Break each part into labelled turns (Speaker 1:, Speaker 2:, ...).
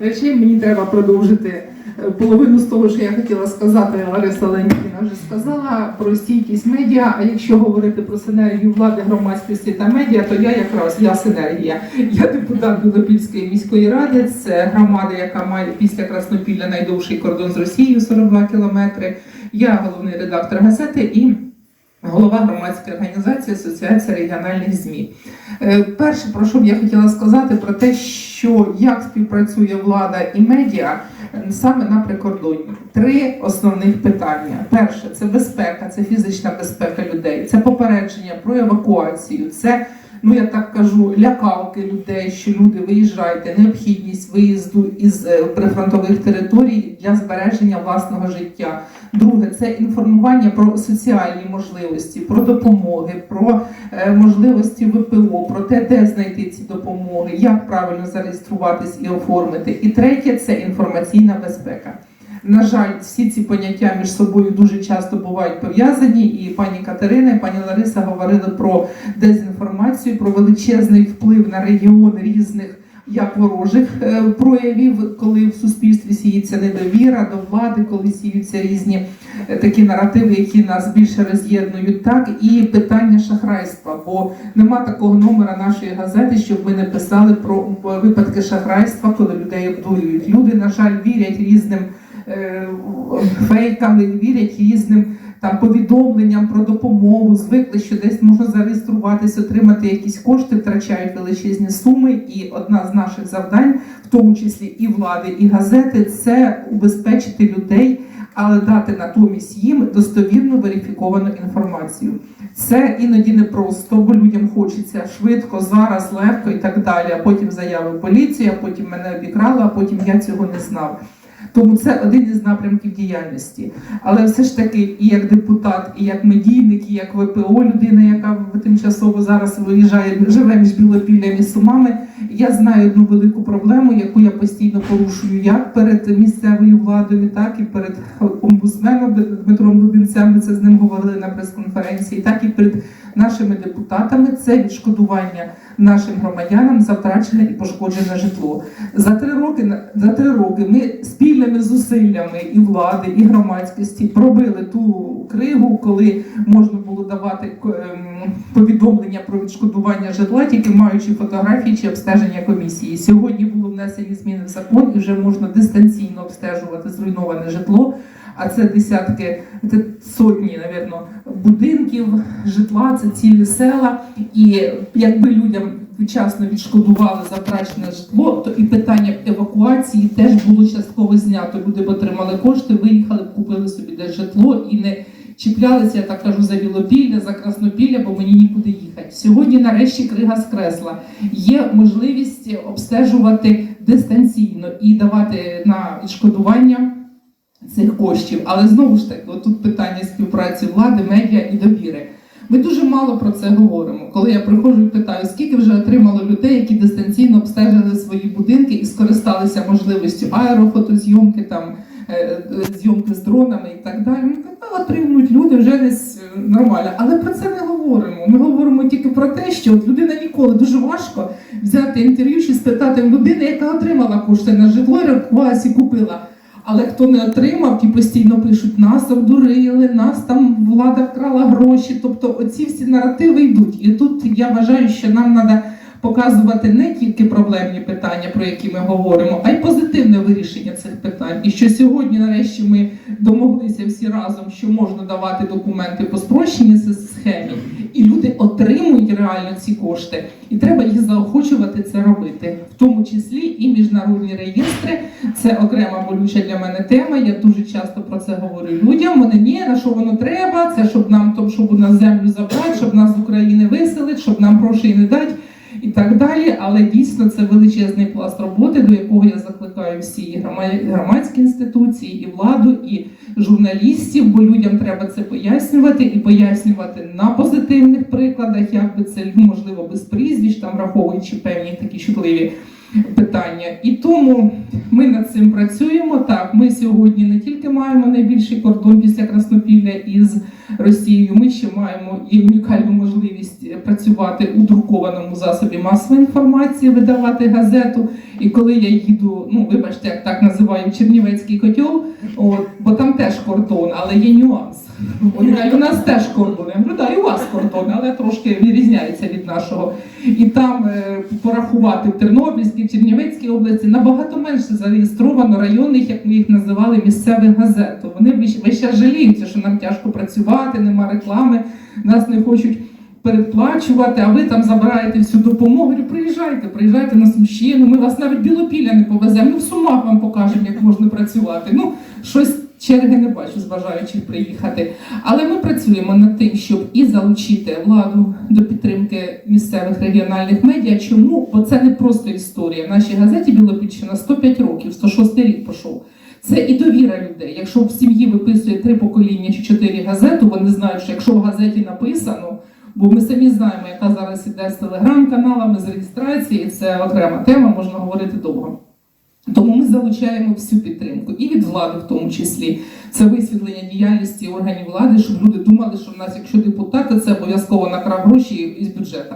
Speaker 1: Речей мені треба продовжити е, половину з того, що я хотіла сказати. Лариса Леонідівна вже сказала про стійкість медіа. А якщо говорити про синергію влади, громадськості та медіа, то я якраз я синергія. Я депутат Білопільської міської ради. Це громада, яка має після Краснопілля найдовший кордон з Росією 42 кілометри. Я головний редактор газети і голова громадської організації Асоціація регіональних ЗМІ. Е, Перше, про що б я хотіла сказати, про те, що як співпрацює влада і медіа е, саме на прикордонні. Три основних питання: перше це безпека, це фізична безпека людей, це попередження про евакуацію, це. Ну, я так кажу, лякалки людей, що люди виїжджайте, необхідність виїзду із е, прифронтових територій для збереження власного життя. Друге, це інформування про соціальні можливості, про допомоги, про е, можливості ВПО, про те, де знайти ці допомоги, як правильно зареєструватись і оформити. І третє це інформаційна безпека. На жаль, всі ці поняття між собою дуже часто бувають пов'язані, і пані Катерина, і пані Лариса говорили про дезінформацію, про величезний вплив на регіон різних як ворожих е, проявів, коли в суспільстві сіється недовіра до влади, коли сіються різні е, такі наративи, які нас більше роз'єднують, так і питання шахрайства. Бо нема такого номера нашої газети, щоб ми не писали про випадки шахрайства, коли людей обдурюють. Люди, на жаль, вірять різним е, фейкам, вірять різним там повідомленням про допомогу, звикли, що десь можна зареєструватись, отримати якісь кошти, втрачають величезні суми. І одна з наших завдань, в тому числі і влади, і газети, це убезпечити людей, але дати натомість їм достовірну верифіковану інформацію. Це іноді непросто, бо людям хочеться швидко, зараз, легко і так далі. А потім заяви поліції, а потім мене обікрали, а потім я цього не знав. Тому це один із напрямків діяльності. Але все ж таки, і як депутат, і як медійник, і як ВПО, людина, яка тимчасово зараз виїжджає, живе між Білопіллям і Сумами, я знаю одну велику проблему, яку я постійно порушую як перед місцевою владою, так і перед омбудсменом Дмитром Лубінцем. Ми це з ним говорили на прес-конференції, так і перед нашими депутатами. Це відшкодування нашим громадянам за втрачене і пошкоджене житло. За три роки за три роки ми спільними зусиллями і влади, і громадськості пробили ту кригу, коли можна було давати ем, повідомлення про відшкодування житла, тільки маючи фотографії чи обстеження комісії. Сьогодні було внесені зміни в закон, і вже можна дистанційно обстежувати зруйноване житло. А це десятки, це сотні, навірно, будинків, житла, це цілі села. І якби людям вчасно відшкодували за втрачене житло, то і питання евакуації теж було частково знято. Люди отримали кошти, виїхали купили собі десь житло і не чіплялися, я так кажу, за Білопілля, за Краснопілля, бо мені нікуди їхати. Сьогодні, нарешті, крига скресла. Є можливість обстежувати дистанційно і давати на відшкодування цих коштів. Але знову ж таки, тут питання співпраці влади, медіа і довіри. Ми дуже мало про це говоримо. Коли я приходжу і питаю, скільки вже отримало людей, які дистанційно обстежили свої будинки і скористалися можливістю аерофотозйомки, там е, е, зйомки з дронами і так далі. Ми «Ну, отримують люди вже десь е, нормально. Але про це не говоримо. Ми говоримо тільки про те, що от людина ніколи дуже важко взяти інтерв'ю чи спитати людини, яка отримала кошти на житло, і купила. Але хто не отримав, ті постійно пишуть, нас обдурили, нас там влада вкрала гроші. Тобто оці всі наративи йдуть. І тут я вважаю, що нам треба показувати не тільки проблемні питання, про які ми говоримо, а й позитивне вирішення цих питань. І що сьогодні, нарешті, ми домоглися всі разом, що можна давати документи по спрощеній схемі, отримують реально ці кошти, і треба їх заохочувати це робити, в тому числі і міжнародні реєстри. Це окрема болюча для мене тема. Я дуже часто про це говорю людям. Вони ні, на що воно треба? Це щоб нам щоб у нас землю забрати, щоб нас з України виселити, щоб нам грошей не дати. І так далі, але дійсно це величезний пласт роботи, до якого я закликаю всі громадські інституції, і владу, і журналістів, бо людям треба це пояснювати і пояснювати на позитивних прикладах, як би це можливо без прізвищ, там враховуючи певні такі чутливі питання. І тому ми над цим працюємо. Так, ми сьогодні не тільки маємо найбільший кордон після Краснопілля із Росією, ми ще маємо і унікальну можливість працювати у друкованому засобі масової інформації, видавати газету. І коли я їду, ну вибачте, як так називаю Чернівецький котел, от, бо там теж кордон, але є нюанс. Вони кажуть, у нас теж кордон. Я говорю, да, і у вас кордон, але трошки відрізняється від нашого. І там е, порахувати в Тернопільській, Чернівецькій області набагато менше зареєстровано районних, як ми їх називали, місцевих газет. То Вони весь час жаліються, що нам тяжко працювати, нема реклами, нас не хочуть передплачувати, а ви там забираєте всю допомогу. Говорю, приїжджайте, приїжджайте на Сумщину, ми вас навіть білопілля не повеземо. Ну в сумах вам покажемо, як можна працювати. Ну, щось черги не бачу з бажаючих приїхати. Але ми працюємо над тим, щоб і залучити владу до підтримки місцевих регіональних медіа. Чому? Бо це не просто історія. В нашій газеті Білопільщина 105 років, 106 рік пішов. Це і довіра людей. Якщо в сім'ї виписує три покоління чи чотири газету, вони знають, що якщо в газеті написано, бо ми самі знаємо, яка зараз іде з телеграм-каналами, з реєстрації, це окрема тема, можна говорити довго. Тому ми залучаємо всю підтримку і від влади, в тому числі. Це висвітлення діяльності органів влади, щоб люди думали, що в нас, якщо депутати, це обов'язково накрав гроші із бюджету.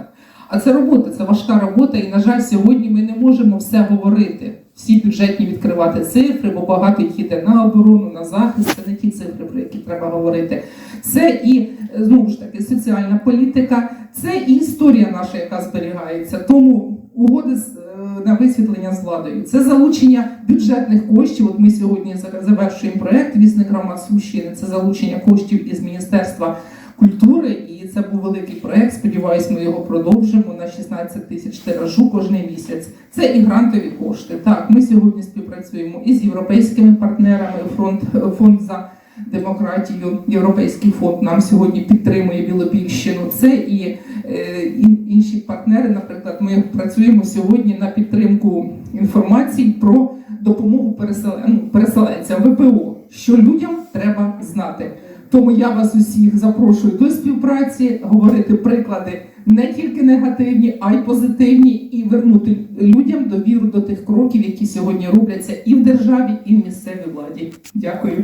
Speaker 1: А це робота, це важка робота, і на жаль, сьогодні ми не можемо все говорити. Всі бюджетні відкривати цифри, бо багато їх іде на оборону, на захист. Це не ті цифри, про які треба говорити. Це і знову ж таки соціальна політика, це і історія наша, яка зберігається. Тому угоди з е, на висвітлення з владою. Це залучення бюджетних коштів. От ми сьогодні завершуємо проект Вісник громад Сумщини. Це залучення коштів із Міністерства культури, і це був великий проект. Сподіваюсь, ми його продовжимо на 16 тисяч тиражу кожен місяць. Це і грантові кошти. Так, ми сьогодні співпрацюємо із європейськими партнерами. Фонд фонд за демократію, Європейський фонд нам сьогодні підтримує Білопільщину. Це і е, і- інші партнери. Ми працюємо сьогодні на підтримку інформації про допомогу ну, переселенцям ВПО, що людям треба знати. Тому я вас усіх запрошую до співпраці, говорити приклади не тільки негативні, а й позитивні, і вернути людям довіру до тих кроків, які сьогодні робляться і в державі, і в місцевій владі. Дякую.